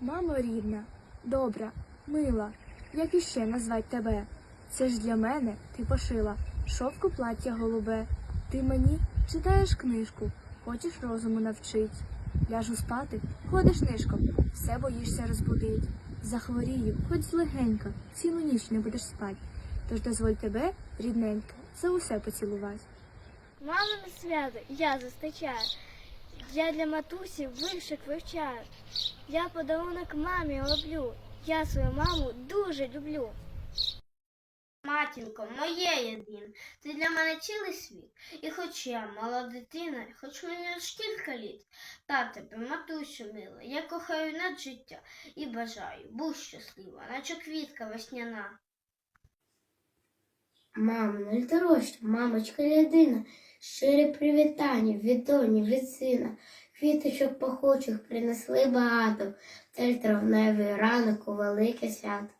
Мамо рідна, добра, мила, як іще назвать тебе? Це ж для мене ти пошила шовку плаття голубе. Ти мені читаєш книжку, хочеш розуму навчить. Ляжу спати, ходиш нишком, все боїшся розбудить. Захворію, хоч злегенька, цілу ніч не будеш спать. Тож дозволь тебе, рідненька, за усе поцілувати. Мамине свято я зустрічаю. Я для матусі вишик вивчаю. Я подарунок мамі роблю. Я свою маму дуже люблю. Матінко, моє єдине, ти для мене цілий світ. І хоч я мала дитина, хоч мені аж кілька літ, та тебе, матусю мила, я кохаю над життя і бажаю, будь щаслива, наче квітка весняна. Мамо, найдорожча, мамочка єдина, щирі привітання від доні, від сина. Квіточок пахучих принесли багато, теж травневий ранок у велике свято.